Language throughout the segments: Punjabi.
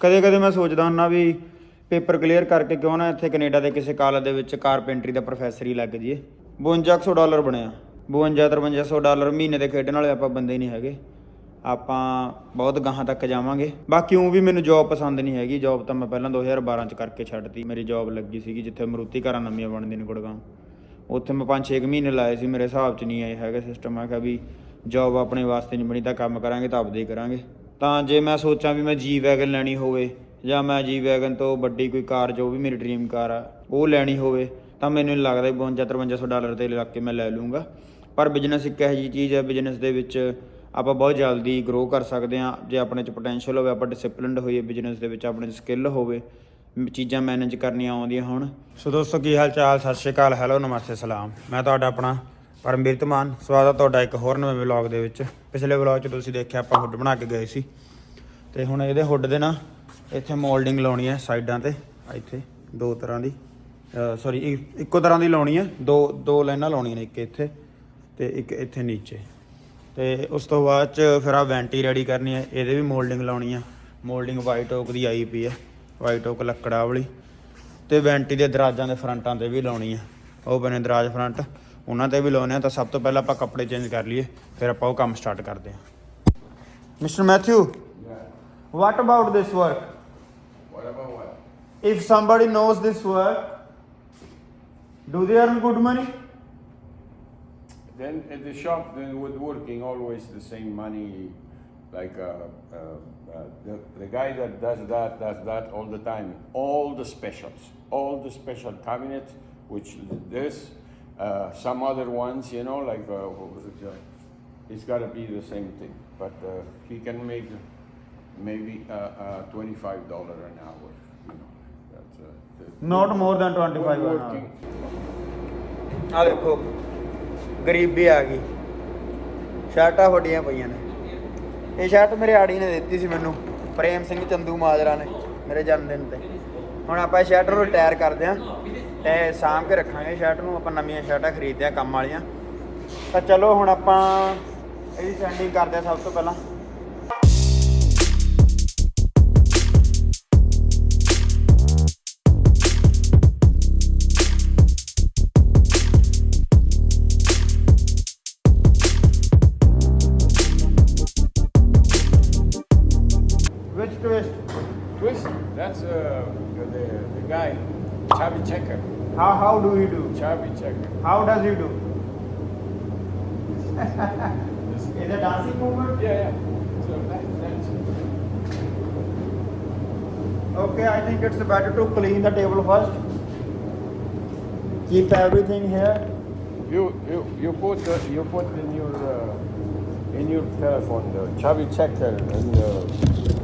ਕਦੇ ਕਦੇ ਮੈਂ ਸੋਚਦਾ ਹੁੰਦਾ ਵੀ ਪੇਪਰ ਕਲੀਅਰ ਕਰਕੇ ਕਿਉਂ ਨਾ ਇੱਥੇ ਕੈਨੇਡਾ ਦੇ ਕਿਸੇ ਕਾਲਜ ਦੇ ਵਿੱਚ ਕਾਰਪੈਂਟਰੀ ਦਾ ਪ੍ਰੋਫੈਸਰ ਹੀ ਲੱਗ ਜਾਈਏ। 5200 ਡਾਲਰ ਬਣਿਆ। 52 5300 ਡਾਲਰ ਮਹੀਨੇ ਦੇ ਖੇਡਣ ਵਾਲੇ ਆਪਾਂ ਬੰਦੇ ਨਹੀਂ ਹੈਗੇ। ਆਪਾਂ ਬਹੁਤ ਗਾਹਾਂ ਤੱਕ ਜਾਵਾਂਗੇ। ਬਾਕੀ ਉਹ ਵੀ ਮੈਨੂੰ ਜੌਬ ਪਸੰਦ ਨਹੀਂ ਹੈਗੀ। ਜੌਬ ਤਾਂ ਮੈਂ ਪਹਿਲਾਂ 2012 ਚ ਕਰਕੇ ਛੱਡਤੀ। ਮੇਰੀ ਜੌਬ ਲੱਗੀ ਸੀਗੀ ਜਿੱਥੇ ਮਰੂਤੀ ਘਰਾਂ ਨਵੀਆਂ ਬਣਦੀਆਂ ਨੇ ਗੁੜਗਾਉਂ ਉੱਥੇ ਮੈਂ 5-6 ਮਹੀਨੇ ਲਾਏ ਸੀ। ਮੇਰੇ ਹਿਸਾਬ 'ਚ ਨਹੀਂ ਆਏ ਹੈਗਾ ਸਿਸਟਮ ਮੈਂ ਕਿਹਾ ਵੀ ਜੌਬ ਆਪਣੇ ਵਾਸਤੇ ਨਹੀਂ ਬਣੀ ਤਾਂ ਕੰਮ ਕਰਾਂਗੇ ਤਾਂ ਆਪਦੇ ਹੀ ਕਰਾਂਗੇ। ਤਾਂ ਜੇ ਮੈਂ ਸੋਚਾਂ ਵੀ ਮੈਂ ਜੀ ਵੈਗਨ ਲੈਣੀ ਹੋਵੇ ਜਾਂ ਮੈਂ ਜੀ ਵੈਗਨ ਤੋਂ ਵੱਡੀ ਕੋਈ ਕਾਰ, ਜੋ ਵੀ ਮੇਰੀ ਡ੍ਰੀਮ ਕਾਰ ਆ, ਉਹ ਲੈਣੀ ਹੋਵੇ, ਤਾਂ ਮੈਨੂੰ ਨਹੀਂ ਲੱਗਦਾ 52-5300 ਡਾਲਰ ਦੇ ਲੱਗ ਕੇ ਮੈਂ ਲੈ ਲੂੰਗਾ। ਪਰ ਬਿਜ਼ਨਸ ਇੱਕ ਇਹੋ ਜਿਹੀ ਚੀਜ਼ ਹੈ ਬਿਜ਼ਨਸ ਦੇ ਵਿੱਚ ਆਪਾਂ ਬਹੁਤ ਜਲਦੀ ਗਰੋ ਕਰ ਸਕਦੇ ਹਾਂ। ਜੇ ਆਪਣੇ 'ਚ ਪੋਟੈਂਸ਼ੀਅਲ ਹੋਵੇ, ਆਪਾਂ ਡਿਸਪਲਿਨਡ ਹੋਈਏ ਬਿਜ਼ਨਸ ਦੇ ਵਿੱਚ, ਆਪਣੇ 'ਚ ਸਕਿੱਲ ਹੋਵੇ, ਚੀਜ਼ਾਂ ਮੈਨੇਜ ਕਰਨੀਆਂ ਆਉਂਦੀਆਂ ਹੋਣ। ਸੋ ਦੋਸਤੋ, ਕੀ ਹਾਲ ਚਾਲ ਸਤਿ ਸ਼੍ਰੀ ਅਕਾਲ। ਹੈਲੋ ਨਮਸਤੇ, ਸਲਾਮ। ਮੈਂ ਤੁਹਾਡਾ ਆਪਣਾ ਪਰਮਵੀਰ ਧਮਾਨ, ਸਵਾਗਤ ਹੈ ਤੁਹਾਡਾ ਇੱਕ ਹੋਰ ਨਵੇਂ ਵਲੌਗ ਦੇ ਵਿੱਚ। ਪਿਛਲੇ ਵਲੌਗ 'ਚ ਤੁਸੀਂ ਦੇਖਿਆ ਆਪਾਂ ਹੁੱਡ ਬਣਾ ਕੇ ਗਏ ਸੀ। ਤੇ ਹੁਣ ਇਹਦੇ ਹੁੱਡ ਦੇ ਨਾ ਇੱਥੇ ਮੋਲਡਿੰਗ ਲਾਉਣੀ ਹੈ ਸਾਈਡਾਂ ਤੇ ਇੱਥੇ ਦੋ ਤਰ੍ਹਾਂ ਦੀ ਸੌਰੀ ਇੱਕੋ ਤਰ੍ਹਾਂ ਦੀ ਲਾਉਣੀ ਹੈ, ਦੋ ਦੋ ਲਾਈਨਾਂ ਲਾਉਣੀਆਂ ਨੇ ਇੱਕ ਇੱਥੇ ਤੇ ਇੱਕ ਇੱਥੇ ਨੀਚੇ। ਤੇ ਉਸ ਤੋਂ ਬਾਅਦ ਚ ਫਿਰ ਆ ਵੈਂਟੀ ਰੈਡੀ ਕਰਨੀ ਹੈ, ਇਹਦੇ ਵੀ ਮੋਲਡਿੰਗ ਲਾਉਣੀ ਆ। ਮੋਲਡਿੰਗ ਵਾਈਟ ਓਕ ਦੀ ਆਈ ਪਈ ਹੈ, ਵਾਈਟ ਓਕ ਲੱਕੜਾ ਵਾਲੀ। ਤੇ ਵੈਂਟੀ ਦੇ ਦਰਾਜਾਂ ਦੇ ਫਰੰਟਾਂ ਤੇ ਵੀ ਲਾਉਣੀ ਆ। ਉਹ ਬਣੇ ਦਰਾਜ ਫਰੰਟ। ਉਹਨਾਂ ਤੇ ਵੀ ਲਾਉਣੇ ਆ ਤਾਂ ਸਭ ਤੋਂ ਪਹਿਲਾਂ ਆਪਾਂ ਕੱਪੜੇ ਚੇਂਜ ਕਰ ਲਈਏ ਫਿਰ ਆਪਾਂ ਉਹ ਕੰਮ ਸਟਾਰਟ ਕਰਦੇ ਹਾਂ mister Matthew what about this work What about what? if somebody knows this work do they earn good money Then at the shop, the woodworking always the same money. Like uh, uh, uh, the, the guy that does that does that all the time. All the specials, all the special cabinets, which this, uh, some other ones, you know, like uh, what was it, uh, it's got to be the same thing. But uh, he can make maybe uh, uh, twenty-five dollar an hour. You know, that's uh, the not more than 25 an hour woodworking. ਆ ਦੇਖੋ ਗਰੀਬੀ ਆ ਗਈ ਸ਼ਰਟਾਂ ਫਟੀਆਂ ਪਈਆਂ ਨੇ ਇਹ ਸ਼ਰਟ ਮੇਰੇ ਆੜੀ ਨੇ ਦਿੱਤੀ ਸੀ ਮੈਨੂੰ ਪ੍ਰੇਮ ਸਿੰਘ ਚੰਦੂ ਮਾਜਰਾ ਨੇ ਮੇਰੇ ਜਨਮ ਦਿਨ ਤੇ ਹੁਣ ਆਪਾਂ ਇਹ ਸ਼ਰਟ ਨੂੰ ਰਿਟਾਇਰ ਕਰਦੇ ਆਂ ਤੇ ਸਾਂਭ ਕੇ ਰੱਖਾਂਗੇ ਸ਼ਰਟ ਨੂੰ ਆਪਾਂ ਨਵੀਆਂ ਸ਼ਰਟਾਂ ਖਰੀਦਦੇ ਆਂ ਕੰਮ ਵਾਲੀਆਂ। ਤਾਂ ਚਲੋ ਹੁਣ ਆਪਾਂ ਇਹਦੀ ਸੈਂਡਿੰਗ ਕਰਦੇ ਆਂ ਸਭ ਤੋਂ ਪਹਿਲਾਂ। ਵਿੱਚ twist Twist, that's uh, the, the guy, Chavi checker. How, how do you do? Chavi checker. How does he do? Is a dancing movement? Yeah, yeah. So. Okay, I think it's better to clean the table first. Keep everything here. You you you put the, you put in your uh, in your telephone the chavi checker and uh,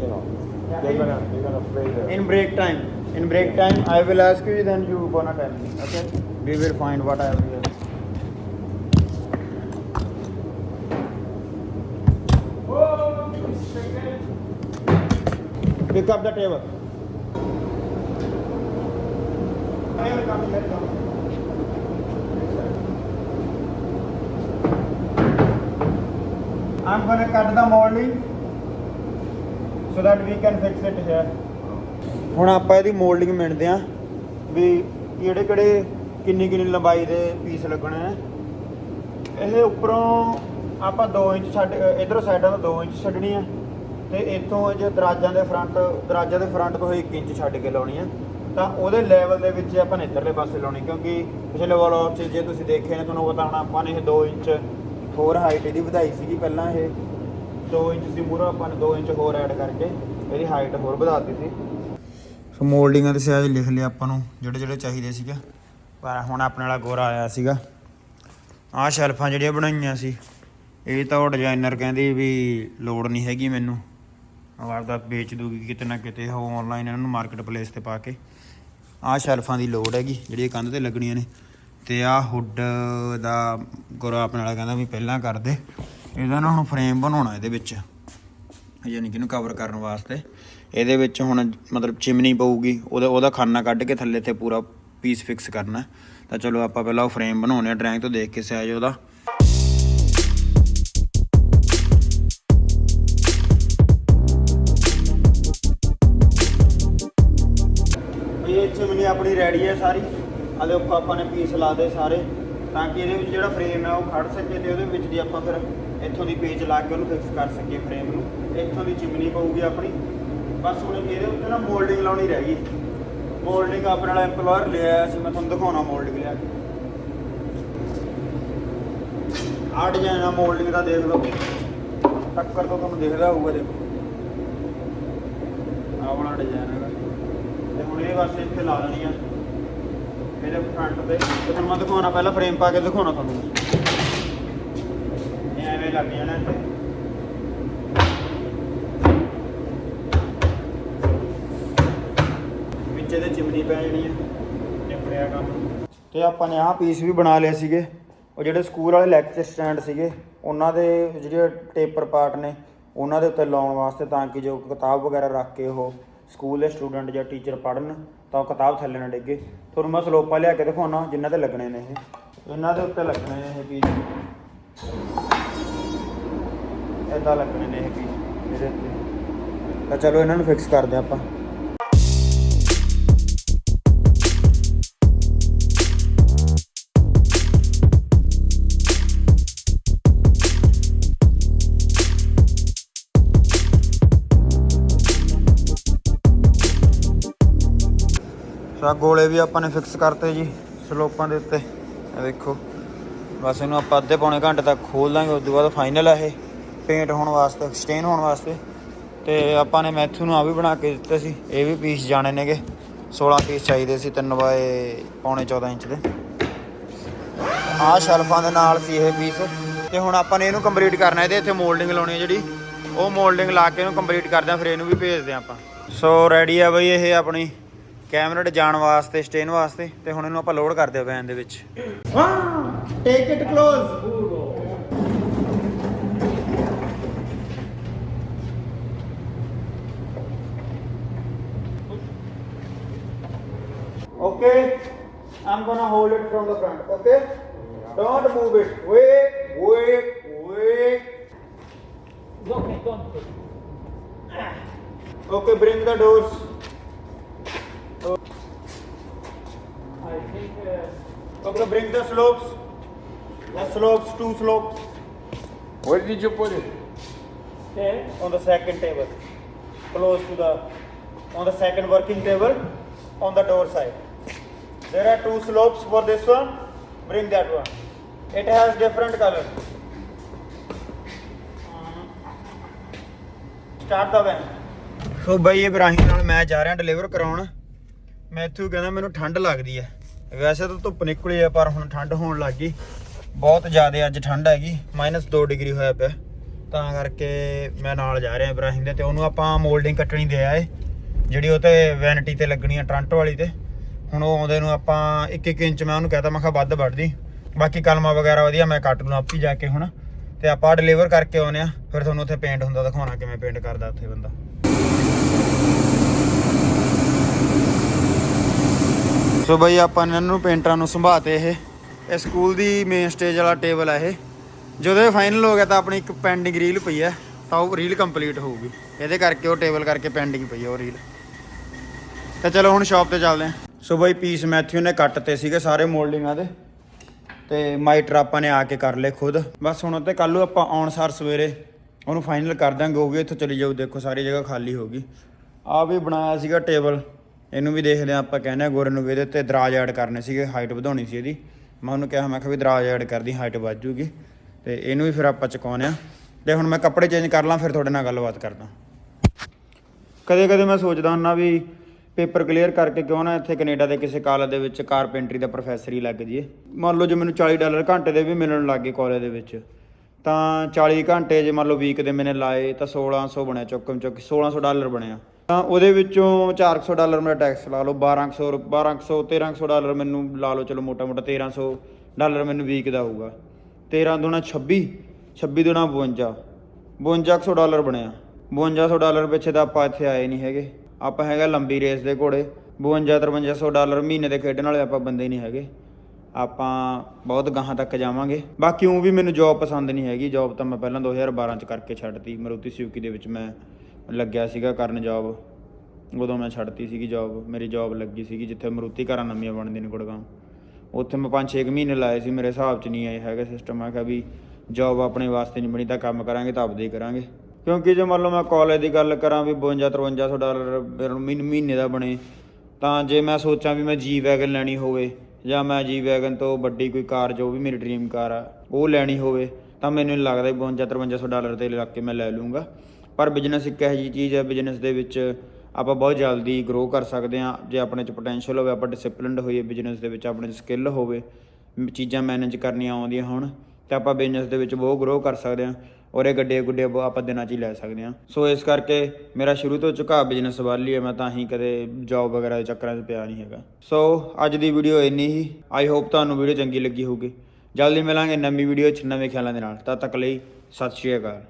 you know yeah, they're in, gonna they're gonna play the in break time. In break time, I will ask you, then you gonna tell me. Okay? We will find what I have here. Pick up the table. I'm gonna cut the molding so that we can fix it here. ਹੁਣ ਆਪਾਂ ਇਹਦੀ ਮੋਲਡਿੰਗ ਮਿਣਦੇ ਆ ਵੀ ਕਿਹੜੇ ਕਿਹੜੇ ਕਿੰਨੀ ਕਿੰਨੀ ਲੰਬਾਈ ਦੇ ਪੀਸ ਲੱਗਣੇ ਨੇ। ਇਹ ਉੱਪਰੋਂ ਆਪਾਂ 2 ਇੰਚ ਛੱਡ, ਇਧਰੋਂ ਸਾਈਡਾਂ ਤੋਂ 2 ਇੰਚ ਛੱਡਣੀ ਆ ਤੇ ਇੱਥੋਂ ਜੇ ਦਰਾਜਾਂ ਦੇ ਫਰੰਟ ਦਰਾਜਾਂ ਦੇ ਫਰੰਟ ਤੋਂ 1 ਇੰਚ ਛੱਡ ਕੇ ਲਾਉਣੀ ਆ। ਤਾਂ ਉਹਦੇ ਲੈਵਲ ਦੇ ਵਿੱਚ ਆਪਾਂ ਨੇ ਇੱਧਰਲੇ ਪਾਸੇ ਲਾਉਣੀ, ਕਿਉਂਕਿ ਪਿਛਲੇ ਵਲੋਗ 'ਚ ਜੇ ਤੁਸੀਂ ਦੇਖੇ ਨੇ, ਤੁਹਾਨੂੰ ਪਤਾ ਹੋਣਾ ਆਪਾਂ ਨੇ ਇਹ 2 ਇੰਚ ਹੋਰ ਹਾਈਟ ਇਹਦੀ ਵਧਾਈ ਸੀਗੀ ਪਹਿਲਾਂ ਇਹ। 2 ਇੰਚ ਸੀ ਮੂਹਰੋਂ ਆਪਾਂ ਨੇ 2 ਇੰਚ ਹੋਰ ਐਡ ਕਰਕੇ ਇਹਦੀ ਹਾਈਟ ਹੋਰ ਵਧਾ ਦਿੱਤੀ ਸੀ। ਸੋ ਮੋਲਡਿੰਗਾਂ ਦੇ ਸਾਈਜ਼ ਲਿਖ ਲਿਆ ਆਪਾਂ ਨੂੰ, ਜਿਹੜੇ ਜਿਹੜੇ ਚਾਹੀਦੇ ਸੀਗੇ। ਪਰ ਹੁਣ ਆਪਣੇ ਵਾਲਾ ਗੋਰਾ ਆਇਆ ਸੀਗਾ। ਆਹ ਸ਼ੈਲਫਾਂ ਜਿਹੜੀਆਂ ਬਣਾਈਆਂ ਸੀ, ਇਹ ਤਾਂ ਉਹ ਡਿਜ਼ਾਈਨਰ ਕਹਿੰਦੀ ਵੀ ਲੋੜ ਨਹੀਂ ਹੈਗੀ ਮੈਨੂੰ। ਵਾਰਦਾ ਵੇਚ ਦੂਗੀ ਕਿਤੇ ਨਾ ਕਿਤੇ, ਉਹ ਆਨਲਾਈਨ ਇਹਨਾਂ ਨੂੰ ਮਾਰਕੀਟ ਪਲੇਸ ਤੇ ਪਾ ਕੇ। ਆਹ ਸ਼ੈਲਫਾਂ ਦੀ ਲੋੜ ਹੈਗੀ ਜਿਹੜੀ ਕੰਧ ਤੇ ਲੱਗਣੀਆਂ ਨੇ। ਤੇ ਆਹ ਹੁੱਡ ਦਾ ਗੋਰਾ ਆਪਣੇ ਵਾਲਾ ਕਹਿੰਦਾ ਵੀ ਪਹਿਲਾਂ ਕਰ ਦੇ। ਇਹਦਾ ਨਾ ਹੁਣ ਫਰੇਮ ਬਣਾਉਣਾ ਇਹਦੇ ਵਿੱਚ। ਯਾਨੀ ਕਿ ਇਹਨੂੰ ਕਵਰ ਕਰਨ ਵਾਸਤੇ। ਇਹਦੇ ਵਿੱਚ ਹੁਣ ਮਤਲਬ ਚਿਮਨੀ ਪਊਗੀ, ਉਹਦਾ ਉਹਦਾ ਖਾਨਾ ਕੱਢ ਕੇ ਥੱਲੇ ਤੇ ਪੂਰਾ ਪੀਸ ਫਿਕਸ ਕਰਨਾ ਤਾਂ ਚਲੋ ਆਪਾਂ ਪਹਿਲਾਂ ਉਹ ਫਰੇਮ ਬਣਾਉਣੇ ਆ ਡਰਾਇੰਗ ਤੋਂ ਦੇਖ ਕੇ ਸਾਈਜ਼ ਉਹਦਾ। ਚਿਮਨੀ ਆਪਣੀ ਰੈਡੀ ਹੈ ਸਾਰੀ। ਆ ਦੇਖੋ ਆਪਾਂ ਨੇ ਪੀਸ ਲਾ ਦੇ ਸਾਰੇ। ਤਾਂ ਕਿ ਇਹਦੇ ਵਿੱਚ ਜਿਹੜਾ ਫਰੇਮ ਹੈ ਉਹ ਖੜ ਸਕੇ ਤੇ ਉਹਦੇ ਵਿੱਚ ਦੀ ਆਪਾਂ ਫਿਰ ਇੱਥੋਂ ਦੀ ਪੇਜ ਲਾ ਕੇ ਉਹਨੂੰ ਫਿਕਸ ਕਰ ਸਕੀਏ ਫਰੇਮ ਨੂੰ। ਇੱਥੋਂ ਦੀ ਚਿਮਨੀ ਪਊਗੀ ਆਪਣੀ। ਬਸ ਹੁਣ ਇਹਦੇ ਉੱਤੇ ਨਾ ਮੋਲਡਿੰਗ ਲਾਉਣੀ ਰਹਿ ਗਈ। ਮੋਲਡਿੰਗ ਆਪਣੇ ਵਾਲਾ ਐਮਪਲੋਇਰ ਲਿਆ ਆਇਆ ਸੀ, ਮੈਂ ਤੁਹਾਨੂੰ ਦਿਖਾਉਣਾ ਮੋਲਡਿੰਗ ਲਿਆ ਕੇ। ਆਹ ਡਿਜ਼ਾਈਨ ਆ ਮੋਲਡਿੰਗ ਦਾ, ਦੇਖ ਲਓ। ਟੱਕਰ ਤੋਂ ਤੁਹਾਨੂੰ ਦਿਖਦਾ ਹੋਊਗਾ, ਦੇਖੋ। ਆਹ ਵਾਲਾ ਡਿਜ਼ਾਈਨ ਹੈਗਾ। ਤੇ ਹੁਣ ਇਹ ਬਸ ਇੱਥੇ ਲਾ ਦੇਣੀ ਆ। ਇਹਦੇ ਫਰੰਟ ਤੇ। ਤੇ ਤੁਹਾਨੂੰ ਮੈਂ ਦਿਖਾਉਣਾ, ਪਹਿਲਾਂ ਫਰੇਮ ਪਾ ਕੇ ਦਿਖਾਉਣਾ ਤੁਹਾਨੂੰ। ਐਵੇਂ ਲੱਗ ਜਾਣਾ ਇੱਥੇ। ਵਿੱਚ ਪੈ ਜਾਣੀ ਹੈ ਨਿਪੜਿਆ ਕੰਮ। ਤੇ ਆਪਾਂ ਨੇ ਆਹ ਪੀਸ ਵੀ ਬਣਾ ਲਏ ਸੀਗੇ। ਉਹ ਜਿਹੜੇ ਸਕੂਲ ਵਾਲੇ ਲੈਕਚਰ ਸਟੈਂਡ ਸੀਗੇ, ਉਹਨਾਂ ਦੇ ਜਿਹੜੇ ਟੇਪਰ ਪਾਰਟ ਨੇ, ਉਹਨਾਂ ਦੇ ਉੱਤੇ ਲਾਉਣ ਵਾਸਤੇ ਤਾਂ ਕਿ ਜੋ ਕਿਤਾਬ ਵਗੈਰਾ ਰੱਖ ਕੇ ਉਹ ਸਕੂਲ ਦੇ ਸਟੂਡੈਂਟ ਜਾਂ ਟੀਚਰ ਪੜ੍ਹਨ, ਤਾਂ ਉਹ ਕਿਤਾਬ ਥੱਲੇ ਨਾ ਡਿੱਗੇ। ਤੁਹਾਨੂੰ ਮੈਂ ਸਲੋਪਾ ਲਿਆ ਕੇ ਦਿਖਾਉਣਾ ਜਿਨ੍ਹਾਂ ਤੇ ਲੱਗਣੇ ਨੇ ਇਹ। ਇਹਨਾਂ ਦੇ ਉੱਤੇ ਲੱਗਣੇ ਨੇ ਇਹ ਪੀਸ ਇਦਾਂ ਲੱਗਣੇ ਨੇ ਇਹ ਪੀਸ ਇਹਦੇ ਉੱਤੇ। ਤਾਂ ਚਲੋ ਇਹਨਾਂ ਨੂੰ ਫਿਕਸ ਕਰਦੇ ਆਪਾਂ। ਸਾ ਗੋਲੇ ਵੀ ਆਪਾਂ ਨੇ ਫਿਕਸ ਕਰਤੇ ਜੀ, ਸਲੋਪਾਂ ਦੇ ਉੱਤੇ। ਇਹ ਦੇਖੋ, ਬਸ ਇਹਨੂੰ ਆਪਾਂ ਅੱਧੇ ਪੌਣੇ ਘੰਟੇ ਤੱਕ ਖੋਲ ਦਾਂਗੇ, ਉਸ ਤੋਂ ਬਾਅਦ ਫਾਈਨਲ ਹੈ ਇਹ ਪੇਂਟ ਹੋਣ ਵਾਸਤੇ ਸਟੇਨ ਹੋਣ ਵਾਸਤੇ। ਤੇ ਆਪਾਂ ਨੇ ਮੈਥੂ ਨੂੰ ਆ ਵੀ ਬਣਾ ਕੇ ਦਿੱਤੇ ਸੀ, ਇਹ ਵੀ ਪੀਸ ਜਾਣੇ ਨੇਗੇ। 16 ਪੀਸ ਚਾਹੀਦੇ ਸੀ 3 ਬਾਏ ਪੌਣੇ 14 ਇੰਚ ਦੇ। ਆਹ ਸ਼ੈਲਫਾਂ ਦੇ ਨਾਲ ਸੀ ਇਹ ਪੀਸ ਤੇ ਹੁਣ ਆਪਾਂ ਨੇ ਇਹਨੂੰ ਕੰਪਲੀਟ ਕਰਨਾ, ਇਹਦੇ ਇੱਥੇ ਮੋਲਡਿੰਗ ਲਾਉਣੀ ਹੈ ਜਿਹੜੀ। ਉਹ ਮੋਲਡਿੰਗ ਲਾ ਕੇ ਇਹਨੂੰ ਕੰਪਲੀਟ ਕਰਦੇ ਆ ਫਿਰ ਇਹਨੂੰ ਵੀ ਭੇਜਦੇ ਆ ਆਪਾਂ। ਸੋ ਰੈਡੀ ਆ ਬਈ ਇਹ ਆਪਣੀ ਕੈਮਰਾ ਜਾਣ ਵਾਸਤੇ ਸਟੇਨ ਵਾਸਤੇ ਤੇ ਹੁਣ ਇਹਨੂੰ ਆਪਾਂ ਲੋਡ ਕਰਦੇ ਆ ਵੈਨ ਦੇ ਵਿੱਚ ਹਾਂ take it close Okay, I'm gonna hold it from the front. Okay, don't move it. Wait, wait, wait. Okay, don't. Okay, bring the doors. Okay, bring the slopes. The slopes, two slopes Where did you put it? there. on the second table, close to the, on the second working table, on the door side. There are two slopes for this one. Bring that one. It has different color. Start the van so ਬਈ ਇਬਰਾਹੀਮ ਨਾਲ ਮੈਂ ਜਾ ਰਿਹਾ ਡਿਲੀਵਰ ਕਰਾਉਣ ਮੈਥੂ ਕਹਿੰਦਾ ਮੈਨੂੰ ਠੰਡ ਲੱਗਦੀ ਹੈ ਵੈਸੇ ਤਾਂ ਧੁੱਪ ਨਿਕਲੀ ਹੈ ਪਰ ਹੁਣ ਠੰਡ ਹੋਣ ਲੱਗ ਗਈ। ਬਹੁਤ ਜ਼ਿਆਦਾ ਅੱਜ ਠੰਡ ਹੈਗੀ -2 ਡਿਗਰੀ ਹੋਇਆ ਪਿਆ। ਤਾਂ ਕਰਕੇ ਮੈਂ ਨਾਲ ਜਾ ਰਿਹਾ ਇਬਰਾਹੀਮ ਦੇ ਤੇ ਉਹਨੂੰ ਆਪਾਂ ਮੋਲਡਿੰਗ ਕੱਟਣੀ ਦੇ ਆਏ। ਜਿਹੜੀ ਉਹ ਤੇ ਵੈਨਿਟੀ ਤੇ ਲੱਗਣੀ ਆ ਟਰੰਟ ਵਾਲੀ ਤੇ। ਹੁਣ ਉਹ ਆਉਂਦੇ ਨੂੰ ਆਪਾਂ 1-1 ਇੰਚ ਮੈਂ ਉਹਨੂੰ ਕਹਤਾ ਮੈਂ ਕਿਹਾ ਵੱਧ ਵੱਢਦੀ। ਬਾਕੀ ਕਲਮਾ ਵਗੈਰਾ ਵਧੀਆ ਮੈਂ ਕੱਟ ਲੂੰ ਆਪੀ ਜਾ ਕੇ ਹੁਣ। ਤੇ ਆਪਾਂ ਡਿਲੀਵਰ ਕਰਕੇ ਆਉਨੇ ਆ ਫਿਰ ਤੁਹਾਨੂੰ ਉੱਥੇ ਪੇਂਟ ਹੁੰਦਾ ਦਿਖਾਉਣਾ ਕਿਵੇਂ ਪੇਂਟ ਕਰਦਾ ਉੱਥੇ ਬੰਦਾ। ਸੋ ਬਈ ਆਪਾਂ ਇਹਨਾਂ ਨੂੰ ਪੇਂਟਰਾਂ ਨੂੰ ਸੰਭਾਤੇ ਇਹ। ਇਹ ਸਕੂਲ ਦੀ ਮੇਨ ਸਟੇਜ ਵਾਲਾ ਟੇਬਲ ਹੈ ਇਹ। ਜਦੋਂ ਇਹ ਫਾਈਨਲ ਹੋ ਗਿਆ ਤਾਂ ਆਪਣੀ ਇੱਕ ਪੈਂਡਿੰਗ ਰੀਲ ਪਈ ਹੈ ਤਾਂ ਉਹ ਰੀਲ ਕੰਪਲੀਟ ਹੋਊਗੀ। ਇਹਦੇ ਕਰਕੇ ਉਹ ਟੇਬਲ ਕਰਕੇ ਪੈਂਡਿੰਗ ਪਈ ਹੈ ਉਹ ਰੀਲ ਤਾਂ ਚਲੋ ਹੁਣ ਸ਼ਾਪ ਤੇ ਚੱਲਦੇ ਹਾਂ ਸੋ ਬਈ ਪੀਸ ਮੈਥਿਊ ਨੇ ਕੱਟਤੇ ਸੀਗੇ ਸਾਰੇ ਮੋਲਡਿੰਗਾਂ ਦੇ। ਤੇ ਮਾਈਟਰ ਆਪਾਂ ਨੇ ਆ ਕੇ ਕਰ ਲਏ ਖੁਦ। ਬਸ ਹੁਣ ਤੇ ਕੱਲ ਨੂੰ ਆਪਾਂ ਆਉਣ ਸਾਰ ਸਵੇਰੇ ਉਹਨੂੰ ਫਾਈਨਲ ਕਰ ਦਾਂਗੇ ਉਹ ਵੀ ਇੱਥੋਂ ਚਲੀ ਜਾਊ। ਦੇਖੋ ਸਾਰੀ ਜਗ੍ਹਾ ਖਾਲੀ ਹੋ ਗਈ। ਆ ਵੀ ਬਣਾਇਆ ਸੀਗਾ ਟੇਬਲ ਇਹਨੂੰ ਵੀ ਦੇਖਦੇ ਹਾਂ, ਆਪਾਂ ਕਹਿੰਦੇ ਆ ਗੋਰੇ ਨੂੰ ਵੀ ਇਹਦੇ ਤੇ ਦਰਾਜ ਐਡ ਕਰਨੇ ਸੀਗੇ ਹਾਈਟ ਵਧਾਉਣੀ ਸੀ ਇਹਦੀ। ਮੈਂ ਉਹਨੂੰ ਕਿਹਾ, ਮੈਂ ਕਿਹਾ ਵੀ ਦਰਾਜ ਐਡ ਕਰਦੀ ਹਾਈਟ ਵੱਧ ਜੂਗੀ। ਤੇ ਇਹਨੂੰ ਵੀ ਫਿਰ ਆਪਾਂ ਚੁਕਾਉਂਦੇ ਆ ਤੇ ਹੁਣ ਮੈਂ ਕੱਪੜੇ ਚੇਂਜ ਕਰ ਲਾਂ, ਫਿਰ ਤੁਹਾਡੇ ਨਾਲ ਗੱਲਬਾਤ ਕਰਦਾ। ਕਦੇ ਕਦੇ ਮੈਂ ਸੋਚਦਾ ਹੁੰਦਾ ਵੀ ਪੇਪਰ ਕਲੀਅਰ ਕਰਕੇ ਕਿਉਂ ਨਾ ਇੱਥੇ ਕੈਨੇਡਾ ਦੇ ਕਿਸੇ ਕਾਲਜ ਦੇ ਵਿੱਚ ਕਾਰਪੈਂਟਰੀ ਦਾ ਪ੍ਰੋਫੈਸਰ ਹੀ ਲੱਗ ਜਾਈਏ। ਮੰਨ ਲਓ ਜੇ ਮੈਨੂੰ 40 ਡਾਲਰ ਘੰਟੇ ਦੇ ਵੀ ਮਿਲਣ ਲੱਗੇ ਕਾਲਜ ਦੇ ਵਿੱਚ, ਤਾਂ 40 ਘੰਟੇ ਜੇ ਮੰਨ ਲਓ ਵੀਕ ਦੇ ਮੈਨੇ ਲਾਏ, ਤਾਂ 1600 ਬਣਿਆ ਚੁੱਕਮ ਚੁੱਕ 1600 ਡਾਲਰ ਬਣਿਆ। ਤਾਂ ਉਹਦੇ ਵਿੱਚੋਂ 400 ਡਾਲਰ ਮੇਰਾ ਟੈਕਸ ਲਾ ਲਓ 1200 1200 1300 ਡਾਲਰ ਮੈਨੂੰ ਲਾ ਲਓ, ਚਲੋ ਮੋਟਾ ਮੋਟਾ 1300 ਡਾਲਰ ਮੈਨੂੰ ਵੀਕ ਦਾ ਹੋਊਗਾ। 13 ਦੁਣਾ 26 26 ਦੁਣਾ 52 5200 ਡਾਲਰ ਬਣਿਆ। 5200 ਡਾਲਰ ਪਿੱਛੇ ਤਾਂ ਆਪਾਂ ਇੱਥੇ ਆਏ ਨਹੀਂ ਹੈਗੇ। ਆਪਾਂ ਹੈਗਾ ਲੰਬੀ ਰੇਸ ਦੇ ਘੋੜੇ 52 5300 ਡਾਲਰ ਮਹੀਨੇ ਦੇ ਖੇਡਣ ਵਾਲੇ ਆਪਾਂ ਬੰਦੇ ਨਹੀਂ ਹੈਗੇ। ਆਪਾਂ ਬਹੁਤ ਗਾਹਾਂ ਤੱਕ ਜਾਵਾਂਗੇ। ਬਾਕੀ ਉਹ ਵੀ ਮੈਨੂੰ ਜੌਬ ਪਸੰਦ ਨਹੀਂ ਹੈਗੀ। ਜੌਬ ਤਾਂ ਮੈਂ ਪਹਿਲਾਂ 2012 ਚ ਕਰਕੇ ਛੱਡਤੀ, ਮਰੂਤੀ ਸੁਜ਼ੂਕੀ ਦੇ ਵਿੱਚ ਮੈਂ ਲੱਗਿਆ ਸੀਗਾ ਕਰਨ ਜੌਬ ਉਦੋਂ ਮੈਂ ਛੱਡਤੀ ਸੀਗੀ ਜੌਬ ਮੇਰੀ ਜੌਬ ਲੱਗੀ ਸੀਗੀ ਜਿੱਥੇ ਮਰੂਤੀ ਘਰਾਂ ਨਵੀਆਂ ਬਣਦੀਆਂ ਨੇ ਗੁੜਗਾਉਂ ਉੱਥੇ ਮੈਂ 5-6 ਮਹੀਨੇ ਲਾਏ ਸੀ, ਮੇਰੇ ਹਿਸਾਬ 'ਚ ਨਹੀਂ ਆਏ ਹੈਗਾ ਸਿਸਟਮ ਮੈਂ ਕਿਹਾ ਵੀ ਜੌਬ ਆਪਣੇ ਵਾਸਤੇ ਨਹੀਂ ਬਣੀ ਤਾਂ ਕੰਮ ਕਰਾਂਗੇ ਤਾਂ ਆਪਦੇ ਹੀ ਕਰਾਂਗੇ। ਕਿਉਂਕਿ ਜੇ ਮੰਨ ਲਓ ਮੈਂ ਕਾਲਜ ਦੀ ਗੱਲ ਕਰਾਂ ਵੀ 52-5300 ਡਾਲਰ ਮੇਰੇ ਨੂੰ ਮਹੀਨੇ ਦਾ ਬਣੇ, ਤਾਂ ਜੇ ਮੈਂ ਸੋਚਾਂ ਵੀ ਮੈਂ ਜੀ ਵੈਗਨ ਲੈਣੀ ਹੋਵੇ ਜਾਂ ਮੈਂ ਜੀ ਵੈਗਨ ਤੋਂ ਵੱਡੀ ਕੋਈ ਕਾਰ ਜੋ ਵੀ ਮੇਰੀ ਡ੍ਰੀਮ ਕਾਰ ਆ, ਉਹ ਲੈਣੀ ਹੋਵੇ, ਤਾਂ ਮੈਨੂੰ ਨਹੀਂ ਲੱਗਦਾ 52-5300 ਡਾਲਰ ਤੇ ਲੱਗ ਕੇ ਮੈਂ ਲੈ ਲੂੰਗਾ ਪਰ ਬਿਜ਼ਨਸ ਇੱਕ ਇਹੋ ਜਿਹੀ ਚੀਜ਼ ਹੈ ਬਿਜ਼ਨਸ ਦੇ ਵਿੱਚ ਆਪਾਂ ਬਹੁਤ ਜਲਦੀ ਗਰੋ ਕਰ ਸਕਦੇ ਹਾਂ, ਜੇ ਆਪਣੇ ਚ ਪੋਟੈਂਸ਼ੀਅਲ ਹੋਵੇ, ਆਪਾਂ ਡਿਸਪਲਿਨਡ ਹੋਈਏ ਬਿਜ਼ਨਸ ਦੇ ਵਿੱਚ, ਆਪਣੇ ਚ ਸਕਿੱਲ ਹੋਵੇ ਚੀਜ਼ਾਂ ਮੈਨੇਜ ਕਰਨੀਆਂ ਆਉਂਦੀਆਂ ਹੋਣ, ਤਾਂ ਆਪਾਂ ਬਿਜ਼ਨਸ ਦੇ ਵਿੱਚ ਬਹੁਤ ਗਰੋ ਕਰ ਸਕਦੇ ਹਾਂ ਔਰ ਇਹ ਗੱਡੇ ਗੁੱਡੇ ਬ- ਆਪਾਂ ਦਿਨਾਂ 'ਚ ਹੀ ਲੈ ਸਕਦੇ ਹਾਂ। ਸੋ ਇਸ ਕਰਕੇ ਮੇਰਾ ਸ਼ੁਰੂ ਤੋਂ ਝੁਕਾਅ ਬਿਜ਼ਨਸ ਵੱਲ ਹੀ ਹੈ, ਮੈਂ ਤਾਂ ਹੀ ਕਦੇ ਜੌਬ ਵਗੈਰਾ ਦੇ ਚੱਕਰਾਂ 'ਚ ਪਿਆ ਨਹੀਂ ਹੈਗਾ। ਸੋ ਅੱਜ ਦੀ ਵੀਡੀਓ ਇੰਨੀ ਹੀ ਆਈ ਹੋਪ ਤੁਹਾਨੂੰ ਵੀਡੀਓ ਚੰਗੀ ਲੱਗੀ ਹੋਊਗੀ। ਜਲਦੀ ਮਿਲਾਂਗੇ ਨਵੀਂ ਵੀਡੀਓ 'ਚ ਨਵੇਂ ਖਿਆਲਾਂ ਦੇ ਨਾਲ, ਤਦ ਤੱਕ ਲਈ ਸਤਿ ਸ਼੍ਰੀ ਅਕਾਲ।